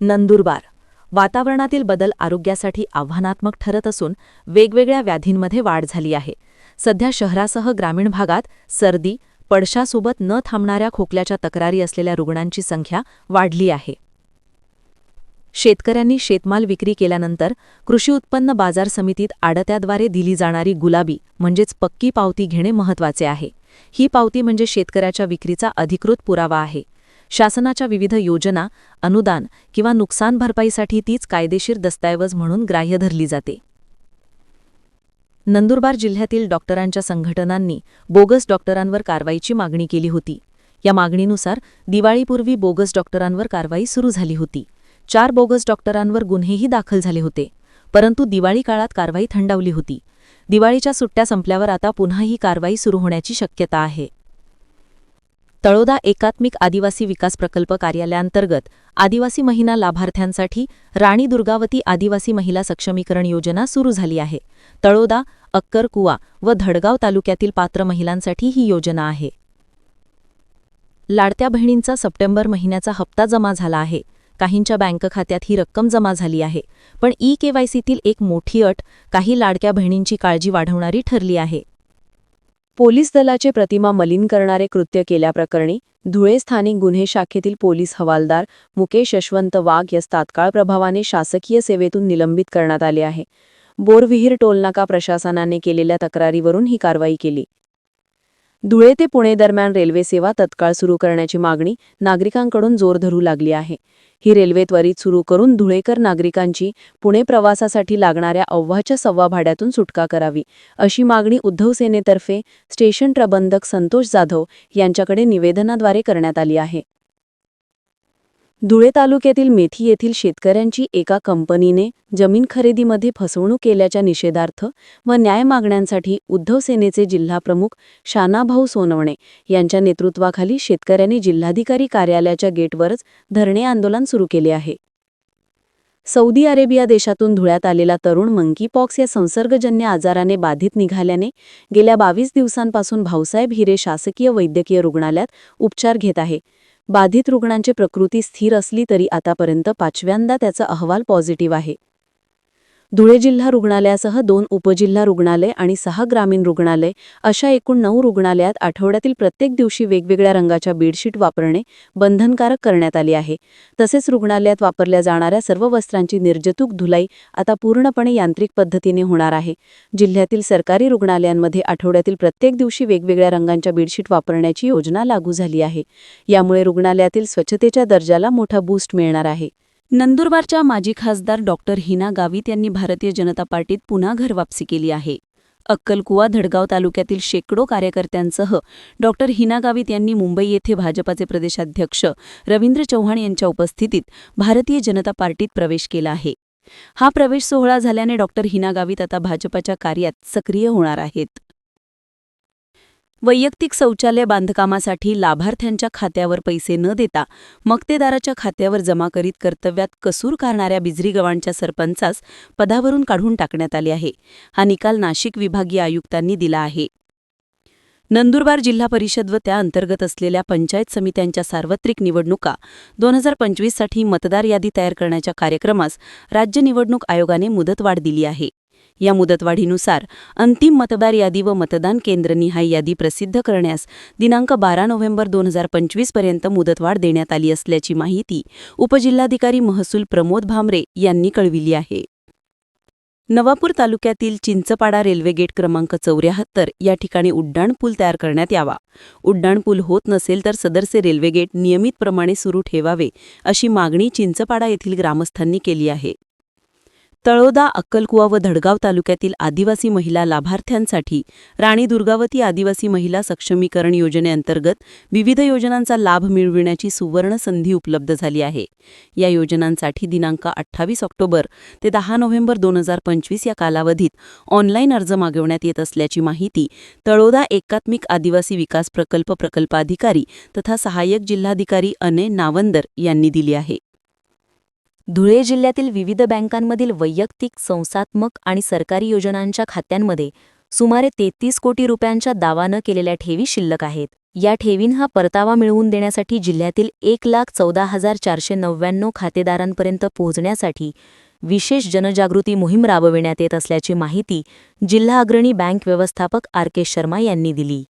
नंदुरबार. वातावरणातील बदल आरोग्यासाठी आव्हानात्मक ठरत असून वेगवेगळ्या व्याधींमध्ये वाढ झाली आहे. सध्या शहरासह ग्रामीण भागात सर्दी पडशासोबत न थांबणाऱ्या खोकल्याच्या तक्रारी असलेल्या रुग्णांची संख्या वाढली आहे. शेतकऱ्यांनी शेतमाल विक्री केल्यानंतर कृषी उत्पन्न बाजार समितीत आडत्याद्वारे दिली जाणारी गुलाबी म्हणजेच पक्की पावती घेणे महत्त्वाचे आहे. ही पावती म्हणजे शेतकऱ्याच्या विक्रीचा अधिकृत पुरावा आहे. शासनाच्या विविध योजना अनुदान किंवा नुकसान भरपाईसाठी तीच कायदेशीर दस्तऐवज म्हणून ग्राह्य धरली जाते. नंदुरबार जिल्ह्यातील डॉक्टरांच्या संघटनांनी बोगस डॉक्टरांवर कारवाईची मागणी केली होती. या मागणीनुसार दिवाळीपूर्वी बोगस डॉक्टरांवर कारवाई सुरू झाली होती. चार बोगस डॉक्टरांवर गुन्हेही दाखल झाले होते. परंतु दिवाळी काळात कारवाई थंडावली होती. दिवाळीच्या सुट्ट्या संपल्यावर आता पुन्हा ही कारवाई सुरू होण्याची शक्यता आहे. तळोदा एकात्मिक आदिवासी विकास प्रकल्प कार्यालयांतर्गत आदिवासी महिना लाभार्थ्यांसाठी राणी दुर्गावती आदिवासी महिला सक्षमीकरण योजना सुरू झाली आहे. तळोदा अक्करकुवा व धडगाव तालुक्यातील पात्र महिलांसाठी ही योजना आहे. लाडत्या बहिणींचा सप्टेंबर महिन्याचा हप्ता जमा झाला आहे. काहींच्या बँक खात्यात ही रक्कम जमा झाली आहे. पण ई केवायसीतील एक मोठी अट काही लाडक्या बहिणींची काळजी वाढवणारी ठरली आहे. पोलीस दलाचे प्रतिमा मलिन करणारे कृत्य केल्याप्रकरणी धुळे स्थानिक गुन्हे शाखेतील पोलीस हवालदार मुकेश यशवंत वाघ यास तात्काळ प्रभावाने शासकीय सेवेतून निलंबित करण्यात आले आहे. बोरविहीर टोलनाका प्रशासनाने केलेल्या तक्रारीवरून ही कारवाई केली. धुळे ते पुणे दरम्यान रेल्वे सेवा तत्काळ सुरू करण्याची मागणी नागरिकांकडून जोर धरू लागली आहे. ही रेल्वे त्वरित सुरू करून धुळेकर नागरिकांची पुणे प्रवासासाठी लागणाऱ्या अव्वाच्या सव्वा भाड्यातून सुटका करावी अशी मागणी उद्धव सेनेतर्फे स्टेशन प्रबंधक संतोष जाधव यांच्याकडे निवेदनाद्वारे करण्यात आली आहे. धुळे तालुक्यातील मेथी येथील शेतकऱ्यांची एका कंपनीने जमीन खरेदीमध्ये फसवणूक केल्याच्या निषेधार्थ व न्याय मागण्यांसाठी उद्धव सेनेचे जिल्हाप्रमुख शानाभाऊ सोनवणे यांच्या नेतृत्वाखाली शेतकऱ्यांनी जिल्हाधिकारी कार्यालयाच्या गेटवरच धरणे आंदोलन सुरू केले आहे. सौदी अरेबिया देशातून धुळ्यात आलेला तरुण मंकीपॉक्स या संसर्गजन्य आजाराने बाधित निघाल्याने गेल्या बावीस दिवसांपासून भाऊसाहेब हिरे शासकीय वैद्यकीय रुग्णालयात उपचार घेत आहे. बाधित रुग्णांची प्रकृती स्थिर असली तरी आतापर्यंत पाचव्यांदा त्याचा अहवाल पॉझिटिव्ह आहे. धुळे जिल्हा रुग्णालयासह दोन उपजिल्हा रुग्णालय आणि सहा ग्रामीण रुग्णालय अशा एकूण नऊ रुग्णालयात आठवड्यातील प्रत्येक दिवशी वेगवेगळ्या रंगाच्या बेडशीट वापरणे बंधनकारक करण्यात आली आहे. तसेच रुग्णालयात वापरल्या जाणाऱ्या सर्व वस्त्रांची निर्जतूक धुलाई आता पूर्णपणे यांत्रिक पद्धतीने होणार आहे. जिल्ह्यातील सरकारी रुग्णालयांमध्ये आठवड्यातील प्रत्येक दिवशी वेगवेगळ्या रंगांच्या बेडशीट वापरण्याची योजना लागू झाली आहे. यामुळे रुग्णालयातील स्वच्छतेच्या दर्जाला मोठा बूस्ट मिळणार आहे. नंदुरबारच्या माजी खासदार डॉक्टर हिना गावित यांनी भारतीय जनता पार्टीत पुन्हा घर वापसी केली आहे. अक्कलकुवा धडगाव तालुक्यातील शेकडो कार्यकर्त्यांसह डॉक्टर हिना गावित यांनी मुंबई येथे भाजपाचे प्रदेशाध्यक्ष रवींद्र चव्हाण यांच्या उपस्थितीत भारतीय जनता पार्टीत प्रवेश केला आहे. हा प्रवेश सोहळा झाल्याने डॉक्टर हिना गावित आता भाजपाच्या कार्यात सक्रिय होणार आहेत. वैयक्तिक शौचालय बांधकामासाठी लाभार्थ्यांच्या खात्यावर पैसे न देता मक्तेदाराच्या खात्यावर जमा करीत कर्तव्यात कसूर करणाऱ्या बिजरी गव्हाणच्या सरपंचास पदावरून काढून टाकण्यात आले आहे. हा निकाल नाशिक विभागीय आयुक्तांनी दिला आहे. नंदुरबार जिल्हा परिषद व त्या अंतर्गत असलेल्या पंचायत समित्यांच्या सार्वत्रिक निवडणुका दोन हजार पंचवीससाठी मतदार यादी तयार करण्याच्या कार्यक्रमास राज्य निवडणूक आयोगाने मुदतवाढ दिली आहे. या मुदतवाढीनुसार अंतिम मतदार यादी व मतदान केंद्रनिहाय यादी प्रसिद्ध करण्यास दिनांक बारा नोव्हेंबर दोन हजार पंचवीसपर्यंत मुदतवाढ देण्यात आली असल्याची माहिती उपजिल्हाधिकारी महसूल प्रमोद भामरे यांनी कळविली आहे. नवापूर तालुक्यातील चिंचपाडा रेल्वे गेट क्रमांक चौऱ्याहत्तर या ठिकाणी उड्डाणपूल तयार करण्यात यावा. उड्डाणपूल होत नसेल तर सदरचे रेल्वे गेट नियमितप्रमाणे सुरू ठेवावे अशी मागणी चिंचपाडा येथील ग्रामस्थांनी केली आहे. तळोदा अक्कलकुवा व धडगाव तालुक्यातील आदिवासी महिला लाभार्थ्यांसाठी राणी दुर्गावती आदिवासी महिला सक्षमीकरण योजनेअंतर्गत विविध योजनांचा लाभ मिळविण्याची सुवर्ण संधी उपलब्ध झाली आहे. या योजनांसाठी दिनांक अठ्ठावीस ऑक्टोबर ते दहा नोव्हेंबर दोन हजार पंचवीस या कालावधीत ऑनलाईन अर्ज मागवण्यात येत असल्याची माहिती तळोदा एकात्मिक आदिवासी विकास प्रकल्प प्रकल्पाधिकारी तथा सहाय्यक जिल्हाधिकारी अने नावंदर यांनी दिली आहे. धुळे जिल्ह्यातील विविध बँकांमधील वैयक्तिक संस्थात्मक आणि सरकारी योजनांच्या खात्यांमध्ये सुमारे तेहतीस कोटी रुपयांच्या दावा न केलेल्या ठेवी शिल्लक आहेत. या ठेवींहा परतावा मिळवून देण्यासाठी जिल्ह्यातील एक लाख चौदा हजार चारशे नव्याण्णव खातेदारांपर्यंत पोहोचण्यासाठी विशेष जनजागृती मोहीम राबविण्यात येत असल्याची माहिती जिल्हा अग्रणी बँक व्यवस्थापक आर के शर्मा यांनी दिली.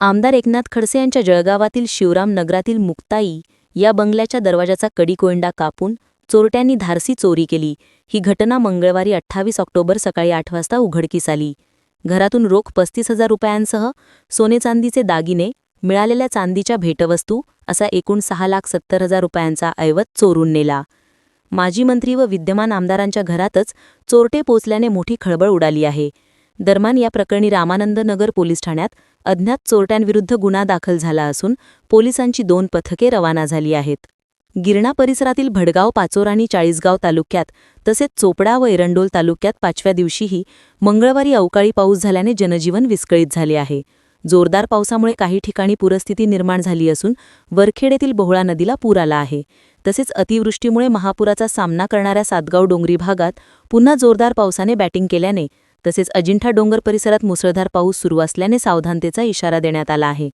आमदार एकनाथ खडसे यांच्या जळगावातील शिवराम नगरातील मुक्ताई या बंगल्याच्या दरवाजाचा कडीकोंडा कापून चोरट्यांनी धारसी चोरी केली. ही घटना मंगळवारी अठ्ठावीस ऑक्टोबर सकाळी आठ वाजता उघडकीस आली. घरातून रोख पस्तीस हजार रुपयांसह सोने चांदीचे दागिने मिळालेल्या चांदीच्या भेटवस्तू असा एकूण सहा लाख सत्तर हजार रुपयांचा ऐवज चोरून नेला. माजी मंत्री व विद्यमान आमदारांच्या घरातच चोरटे पोचल्याने मोठी खळबळ उडाली आहे. दरम्यान या प्रकरणी रामानंद नगर पोलीस ठाण्यात अज्ञात चोरट्यांविरुद्ध गुन्हा दाखल झाला असून पोलिसांची दोन पथके रवाना झाली आहेत. गिरणा परिसरातील भडगाव पाचोर आणि चाळीसगाव तालुक्यात तसेच चोपडा व एरंडोल तालुक्यात पाचव्या दिवशीही मंगळवारी अवकाळी पाऊस झाल्याने जनजीवन विस्कळीत झाले आहे. जोरदार पावसामुळे काही ठिकाणी पूरस्थिती निर्माण झाली असून वरखेड येथील बोहळा नदीला पूर आला आहे. तसेच अतिवृष्टीमुळे महापुराचा सामना करणाऱ्या सातगाव डोंगरी भागात पुन्हा जोरदार पावसाने बॅटिंग केल्याने तसेच अजिंठा डोंगर परिसरात मुसळधार पाऊस सुरू असल्याने सावधानतेचा इशारा देण्यात आला आहे.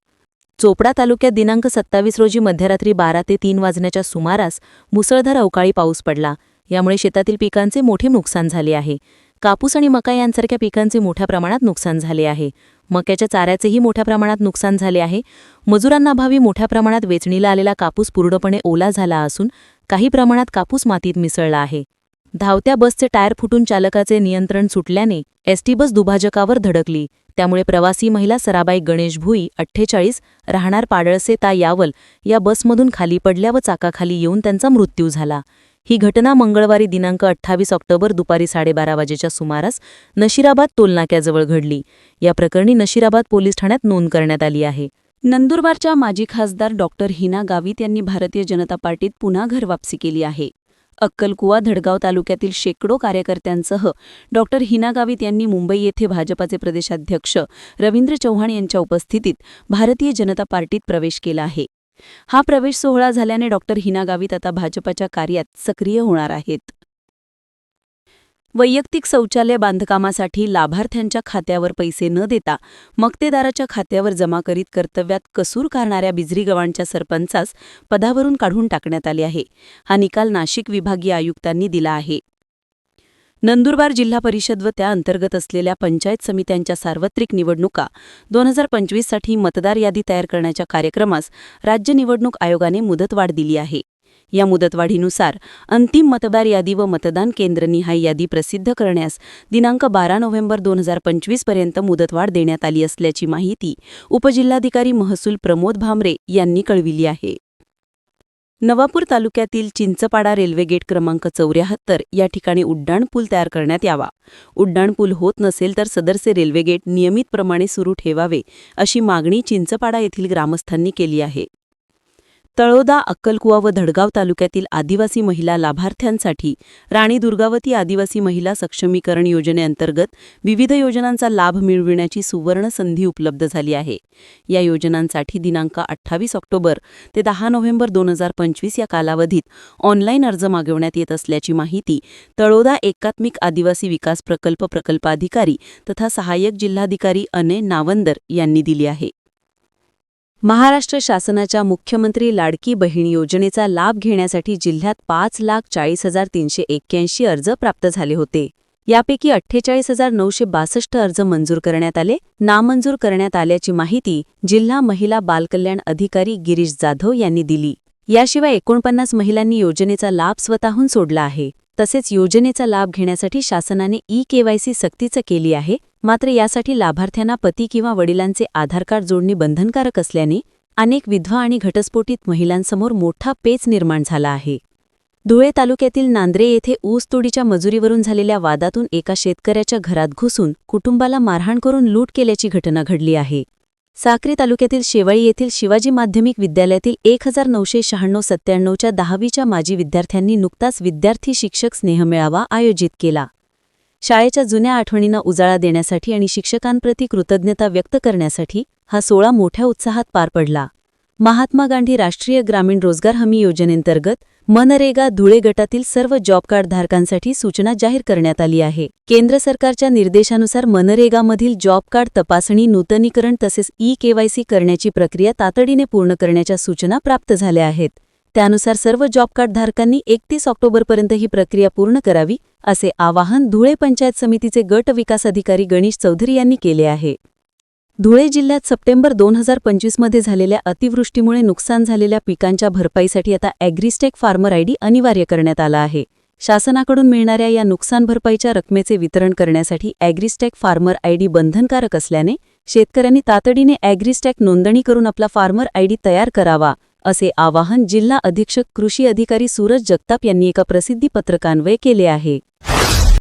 चोपडा तालुक्यात दिनांक सत्तावीस रोजी मध्यरात्री बारा ते तीन वाजण्याच्या सुमारास मुसळधार अवकाळी पाऊस पडला. यामुळे शेतातील पिकांचे मोठे नुकसान झाले आहे. कापूस आणि मका यांसारख्या पिकांचे मोठ्या प्रमाणात नुकसान झाले आहे. मक्याच्या चाऱ्याचेही मोठ्या प्रमाणात नुकसान झाले आहे. मजुरांना भावी मोठ्या प्रमाणात वेचणीला आलेला कापूस पूर्णपणे ओला झाला असून काही प्रमाणात कापूस मातीत मिसळला आहे. धावत्या बसचे टायर फुटून चालकाचे नियंत्रण सुटल्याने एसटी बस दुभाजकावर धडकली. त्यामुळे प्रवासी महिला सराबाई गणेश भुई अठ्ठेचाळीस राहणार पाडळसे ता यावल या बसमधून खाली पडल्या व चाकाखाली येऊन त्यांचा मृत्यू झाला. ही घटना मंगळवारी दिनांक अठ्ठावीस ऑक्टोबर दुपारी साडेबारा वाजेच्या सुमारास नशिराबाद टोलनाक्याजवळ घडली. या प्रकरणी नशिराबाद पोलीस ठाण्यात नोंद करण्यात आली आहे. नंदुरबारच्या माजी खासदार डॉक्टर हिना गावित यांनी भारतीय जनता पार्टीत पुन्हा घरवापसी केली आहे. अक्कलकुवा धडगाव तालुक्यातील शेकडो कार्यकर्त्यांसह डॉक्टर हिना गावित यांनी मुंबई येथे भाजपाचे प्रदेशाध्यक्ष रवींद्र चव्हाण यांच्या उपस्थितीत भारतीय जनता पार्टीत प्रवेश केला आहे. हा प्रवेश सोहळा झाल्याने डॉक्टर हिना गावित आता भाजपाच्या कार्यात सक्रिय होणार आहेत. वैयक्तिक शौचालय बांधकामासाठी लाभार्थ्यांच्या खात्यावर पैसे न देता मक्तेदाराच्या खात्यावर जमा करीत कर्तव्यात कसूर करणाऱ्या बिजरी गव्हाणच्या सरपंचास पदावरून काढून टाकण्यात आले आहे. हा निकाल नाशिक विभागीय आयुक्तांनी दिला आहे. नंदुरबार जिल्हा परिषद व त्या अंतर्गत असलेल्या पंचायत समित्यांच्या सार्वत्रिक निवडणुका दोन हजार पंचवीससाठी मतदार यादी तयार करण्याच्या कार्यक्रमास राज्य निवडणूक आयोगाने मुदतवाढ दिली आहे. या मुदतवाढीनुसार अंतिम मतदार यादी व मतदान केंद्रनिहाय यादी प्रसिद्ध करण्यास दिनांक बारा नोव्हेंबर दोन हजार पंचवीसपर्यंत मुदतवाढ देण्यात आली असल्याची माहिती उपजिल्हाधिकारी महसूल प्रमोद भामरे यांनी कळविली आहे. नवापूर तालुक्यातील चिंचपाडा रेल्वे गेट क्रमांक चौऱ्याहत्तर या ठिकाणी उड्डाणपूल तयार करण्यात यावा. उड्डाणपूल होत नसेल तर सदरचे रेल्वे गेट नियमितप्रमाणे सुरू ठेवावे अशी मागणी चिंचपाडा येथील ग्रामस्थांनी केली आहे. तळोदा अक्कलकुवा व धडगाव तालुक्यातील आदिवासी महिला लाभार्थ्यांसाठी राणी दुर्गावती आदिवासी महिला सक्षमीकरण योजनेअंतर्गत विविध योजनांचा लाभ मिळविण्याची सुवर्ण संधी उपलब्ध झाली आहे. या योजनांसाठी दिनांक अठ्ठावीस ऑक्टोबर ते दहा नोव्हेंबर दोन हजार पंचवीस या कालावधीत ऑनलाईन अर्ज मागवण्यात येत असल्याची माहिती तळोदा एकात्मिक आदिवासी विकास प्रकल्प प्रकल्पाधिकारी तथा सहाय्यक जिल्हाधिकारी अने नावंदर यांनी दिली आहे. महाराष्ट्र शासनाच्या मुख्यमंत्री लाडकी बहीण योजनेचा लाभ घेण्यासाठी जिल्ह्यात पाच लाख चाळीस हजार तीनशे एक्क्याऐंशी अर्ज प्राप्त झाले होते. यापैकी अठ्ठेचाळीस हजार नऊशे बासष्ट अर्ज मंजूर करण्यात आले. नामंजूर करण्यात आल्याची माहिती जिल्हा महिला बालकल्याण अधिकारी गिरीश जाधव यांनी दिली. याशिवाय एकोणपन्नास महिलांनी योजनेचा लाभ स्वतःहून सोडला आहे. तसेच योजनेचा लाभ घेण्यासाठी शासनाने ई केवायसी सक्तीचं केली आहे. मात्र यासाठी लाभार्थ्यांना पती किंवा वडिलांचे आधार कार्ड जोडणी बंधनकारक असल्याने अनेक विधवा आणि घटस्फोटित महिलांसमोर मोठा पेच निर्माण झाला आहे. धुळे तालुक्यातील नांद्रे येथे ऊसतोडीच्या मजुरीवरून झालेल्या वादातून एका शेतकऱ्याच्या घरात घुसून कुटुंबाला मारहाण करून लूट केल्याची घटना घडली आहे. साक्री तालुक्यातील शेवाळी येथील शिवाजी माध्यमिक विद्यालयातील एक हजार नऊशे शहाण्णव सत्त्याण्णवच्या दहावीच्या माजी विद्यार्थ्यांनी नुकताच विद्यार्थी शिक्षक स्नेहमेळावा आयोजित केला. शाळेच्या जुन्या आठवणींना उजाळा देण्यासाठी आणि शिक्षकांप्रती कृतज्ञता व्यक्त करण्यासाठी हा सोळा मोठ्या उत्साहात पार पडला. महात्मा गांधी राष्ट्रीय ग्रामीण रोजगार हमी योजनेंतर्गत मनरेगा धुळे गटातील सर्व जॉब कार्ड धारकांसाठी सूचना जाहीर करण्यात आली आहे. केंद्र सरकारच्या निर्देशानुसार मनरेगामधील जॉब कार्ड तपासणी नूतनीकरण तसेच ई केवायसी करण्याची प्रक्रिया तातडीने पूर्ण करण्याच्या सूचना प्राप्त झाल्या आहेत. त्यानुसार सर्व जॉब कार्ड धारकांनी एकतीस ऑक्टोबरपर्यंत ही प्रक्रिया पूर्ण करावी असे आवाहन धुळे पंचायत समितीचे गट विकास अधिकारी गणेश चौधरी यांनी केले आहे. धुळे जिल्ह्यात सप्टेंबर दोन हजार पंचवीसमध्ये झालेल्या अतिवृष्टीमुळे नुकसान झालेल्या पिकांच्या भरपाईसाठी आता ॲग्रिस्टेक फार्मर आयडी अनिवार्य करण्यात आला आहे. शासनाकडून मिळणाऱ्या या नुकसान भरपाईच्या रकमेचे वितरण करण्यासाठी ॲग्रिस्टॅक फार्मर आयडी बंधनकारक असल्याने शेतकऱ्यांनी तातडीने ॲग्रिस्टॅक नोंदणी करून आपला फार्मर आयडी तयार करावा. असे आवाहन जिल्हा अधीक्षक कृषी अधिकारी सूरज जगताप यांनी एका प्रसिद्धी पत्रकान्वये केले आहे.